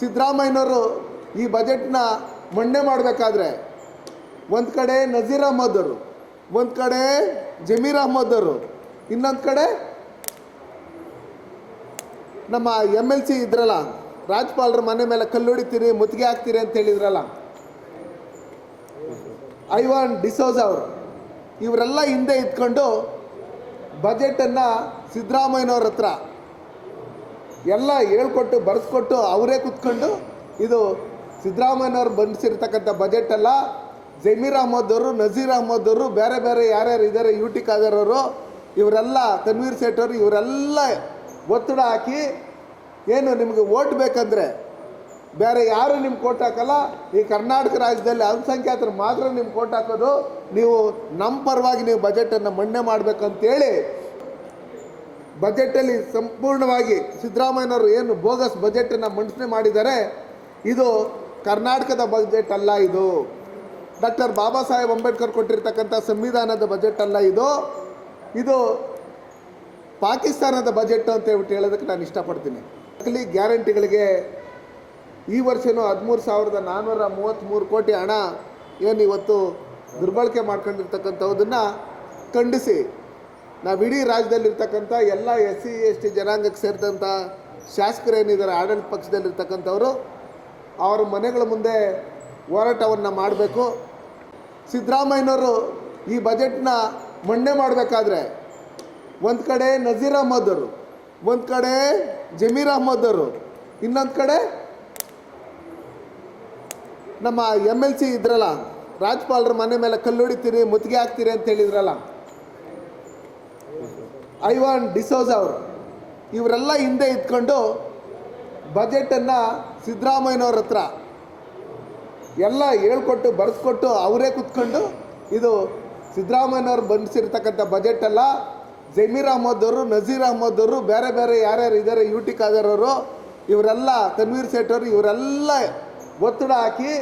ಸಿದ್ದರಾಮಯ್ಯನವರು ಈ ಬಜೆಟ್ನ ಮಂಡನೆ ಮಾಡಬೇಕಾದ್ರೆ ಒಂದು ಕಡೆ ನಜೀರ್ ಅಹ್ಮದ್ ಅವರು ಒಂದು ಕಡೆ ಜಮೀರ್ ಅಹ್ಮದ್ ಅವರು ಇನ್ನೊಂದು ಕಡೆ ನಮ್ಮ ಎಂ ಎಲ್ ಸಿ ಇದ್ರಲ್ಲ, ರಾಜ್ಪಾಲರ ಮನೆ ಮೇಲೆ ಕಲ್ಲು ಹೊಡಿತೀರಿ, ಮುತ್ತಿಗೆ ಹಾಕ್ತೀರಿ ಅಂತ ಹೇಳಿದ್ರಲ್ಲ, ಐವಾನ್ ಡಿಸೋಜ್ ಅವರು, ಇವರೆಲ್ಲ ಹಿಂದೆ ಇದ್ಕೊಂಡು ಬಜೆಟನ್ನು ಸಿದ್ದರಾಮಯ್ಯನವ್ರ ಹತ್ರ ಎಲ್ಲ ಹೇಳ್ಕೊಟ್ಟು, ಬರೆಸ್ಕೊಟ್ಟು ಅವರೇ ಕುತ್ಕೊಂಡು ಇದು ಸಿದ್ದರಾಮಯ್ಯನವ್ರು ಬಂದಿಸಿರ್ತಕ್ಕಂಥ ಬಜೆಟ್ ಅಲ್ಲ ಜಮೀರ್ ಅಹಮದ್ ಅವರು ನಜೀರ್ ಅಹಮದ್ ಅವರು ಬೇರೆ ಬೇರೆ ಯಾರ್ಯಾರು ಇದ್ದಾರೆ ಯು ಟಿ ಖಾದರ್ ಅವರು ಇವರೆಲ್ಲ ತನ್ವೀರ್ ಸೇಠ್ ಅವರು ಇವರೆಲ್ಲ ಒತ್ತಡ ಹಾಕಿ ಏನು ನಿಮಗೆ ಓಟ್ ಬೇಕಂದರೆ ಬೇರೆ ಯಾರು ನಿಮ್ಗೆ ಕೋಟ್ ಹಾಕಲ್ಲ, ಈ ಕರ್ನಾಟಕ ರಾಜ್ಯದಲ್ಲಿ ಅಲ್ಪಸಂಖ್ಯಾತರು ಮಾತ್ರ ನಿಮ್ಗೆ ಕೋಟ್ ಹಾಕೋದು, ನೀವು ನಮ್ಮ ಪರವಾಗಿ ನೀವು ಬಜೆಟನ್ನು ಮಂಡನೆ ಮಾಡಬೇಕಂತೇಳಿ ಬಜೆಟಲ್ಲಿ ಸಂಪೂರ್ಣವಾಗಿ ಸಿದ್ದರಾಮಯ್ಯನವರು ಏನು ಬೋಗಸ್ ಬಜೆಟನ್ನು ಮಂಡನೆ ಮಾಡಿದ್ದಾರೆ, ಇದು ಕರ್ನಾಟಕದ ಬಜೆಟ್ ಅಲ್ಲ ಇದು. ಡಾಕ್ಟರ್ ಬಾಬಾ ಸಾಹೇಬ್ ಅಂಬೇಡ್ಕರ್ ಕೊಟ್ಟಿರ್ತಕ್ಕಂಥ ಸಂವಿಧಾನದ ಬಜೆಟ್ ಅಲ್ಲ ಇದು. ಇದು ಪಾಕಿಸ್ತಾನದ ಬಜೆಟ್ ಅಂತ ಹೇಳ್ಬಿಟ್ಟು ಹೇಳೋದಕ್ಕೆ ನಾನು ಇಷ್ಟಪಡ್ತೀನಿ. ನಕಲಿ ಗ್ಯಾರಂಟಿಗಳಿಗೆ ಈ ವರ್ಷವೂ ಹದಿಮೂರು ಸಾವಿರದ ನಾನ್ನೂರ ಮೂವತ್ತ್ಮೂರು ಕೋಟಿ ಹಣ ಏನು ಇವತ್ತು ದುರ್ಬಳಕೆ ಮಾಡ್ಕೊಂಡಿರ್ತಕ್ಕಂಥವುದನ್ನು ಖಂಡಿಸಿ. ನಾವು ಇಡೀ ರಾಜ್ಯದಲ್ಲಿರ್ತಕ್ಕಂಥ ಎಲ್ಲ ಎಸ್ ಸಿ, ಎಸ್ ಟಿ ಜನಾಂಗಕ್ಕೆ ಸೇರಿದಂಥ ಶಾಸಕರೇನಿದ್ದಾರೆ ಆಡಳಿತ ಪಕ್ಷದಲ್ಲಿರ್ತಕ್ಕಂಥವರು, ಅವರ ಮನೆಗಳ ಮುಂದೆ ಹೋರಾಟವನ್ನು ಮಾಡಬೇಕು. ಸಿದ್ದರಾಮಯ್ಯನವರು ಈ ಬಜೆಟ್ನ ಮಂಡನೆ ಮಾಡಬೇಕಾದ್ರೆ ಒಂದು ಕಡೆ ನಜೀರ್ ಅಹ್ಮದ್ ಅವರು ಒಂದು ಕಡೆ ಜಮೀರ್ ಅಹ್ಮದ್ ಅವರು ಇನ್ನೊಂದು ಕಡೆ ನಮ್ಮ ಎಂ ಎಲ್ ಸಿ ಇದ್ರಲ್ಲ, ರಾಜ್ಪಾಲರ ಮನೆ ಮೇಲೆ ಕಲ್ಲು ಹೊಡಿತೀರಿ ಮುತ್ತಿಗೆ ಹಾಕ್ತೀರಿ ಅಂತ ಹೇಳಿದ್ರಲ್ಲ ಐವಾನ್ ಡಿಸೋಜ್ ಅವರು. ಇವರೆಲ್ಲ ಹಿಂದೆ ಇದ್ಕೊಂಡು ಬಜೆಟನ್ನು ಸಿದ್ದರಾಮಯ್ಯನವ್ರ ಹತ್ರ ಎಲ್ಲ ಹೇಳ್ಕೊಟ್ಟು, ಬರೆಸ್ಕೊಟ್ಟು ಅವರೇ ಕುತ್ಕೊಂಡು ಇದು ಸಿದ್ದರಾಮಯ್ಯನವ್ರು ಬಂದಿಸಿರ್ತಕ್ಕಂಥ ಬಜೆಟ್ ಜಮೀರ್ ಅಹಮದ್ ಅವರು, ನಜೀರ್ ಅಹಮದ್ ಅವರು, ಬೇರೆ ಬೇರೆ ಯಾರ್ಯಾರು ಇದ್ದಾರೆ ಯು ಟಿ ಖಾದರ್ ಅವರು, ಇವರೆಲ್ಲ, ತನ್ವೀರ್ ಸೇಠ್ ಅವರು, ಇವರೆಲ್ಲ ಒತ್ತಡ ಹಾಕಿ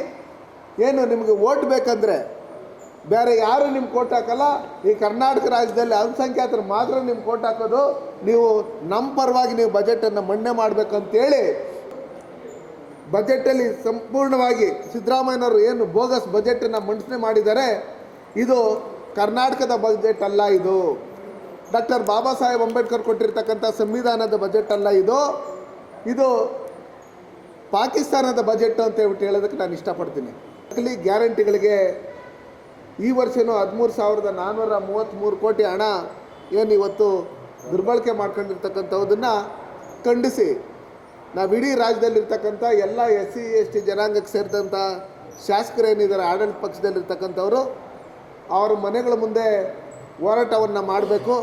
ಏನು ನಿಮಗೆ ಓಟ್ ಬೇಕಂದರೆ ಬೇರೆ ಯಾರು ನಿಮ್ಮ ಕೋಟ್ ಹಾಕಲ್ಲ? ಈ ಕರ್ನಾಟಕ ರಾಜ್ಯದಲ್ಲಿ ಅಲ್ಪಸಂಖ್ಯಾತರು ಮಾತ್ರ ನಿಮ್ಮ ಕೋಟ್ ಹಾಕೋದು. ನೀವು ನಮ್ಮ ಪರವಾಗಿ ನೀವು ಬಜೆಟನ್ನು ಮಂಡನೆ ಮಾಡಬೇಕಂತೇಳಿ ಬಜೆಟಲ್ಲಿ ಸಂಪೂರ್ಣವಾಗಿ ಸಿದ್ದರಾಮಯ್ಯನವರು ಏನು ಬೋಗಸ್ ಬಜೆಟನ್ನು ಮಂಡನೆ ಮಾಡಿದ್ದಾರೆ. ಇದು ಕರ್ನಾಟಕದ ಬಜೆಟ್ ಅಲ್ಲ ಇದು. ಡಾಕ್ಟರ್ ಬಾಬಾ ಸಾಹೇಬ್ ಅಂಬೇಡ್ಕರ್ ಕೊಟ್ಟಿರ್ತಕ್ಕಂಥ ಸಂವಿಧಾನದ ಬಜೆಟ್ ಅಲ್ಲ ಇದು. ಇದು ಪಾಕಿಸ್ತಾನದ ಬಜೆಟ್ ಅಂತ ಹೇಳ್ಬಿಟ್ಟು ಹೇಳೋದಕ್ಕೆ ನಾನು ಇಷ್ಟಪಡ್ತೀನಿ. ಅಲ್ಲಿ ಗ್ಯಾರಂಟಿಗಳಿಗೆ ಈ ವರ್ಷವೂ ಹದಿಮೂರು ಸಾವಿರದ ನಾನ್ನೂರ ಮೂವತ್ತ್ಮೂರು ಕೋಟಿ ಹಣ ಏನು ಇವತ್ತು ದುರ್ಬಳಕೆ ಮಾಡ್ಕೊಂಡಿರ್ತಕ್ಕಂಥವುದನ್ನು ಖಂಡಿಸಿ. ನಾವು ಇಡೀ ರಾಜ್ಯದಲ್ಲಿರ್ತಕ್ಕಂಥ ಎಲ್ಲ ಎಸ್ ಸಿ, ಎಸ್ ಟಿ ಜನಾಂಗಕ್ಕೆ ಸೇರಿದಂಥ ಶಾಸಕರೇನಿದ್ದಾರೆ ಆಡಳಿತ ಪಕ್ಷದಲ್ಲಿರ್ತಕ್ಕಂಥವರು, ಅವರ ಮನೆಗಳ ಮುಂದೆ ಹೋರಾಟವನ್ನು ಮಾಡಬೇಕು.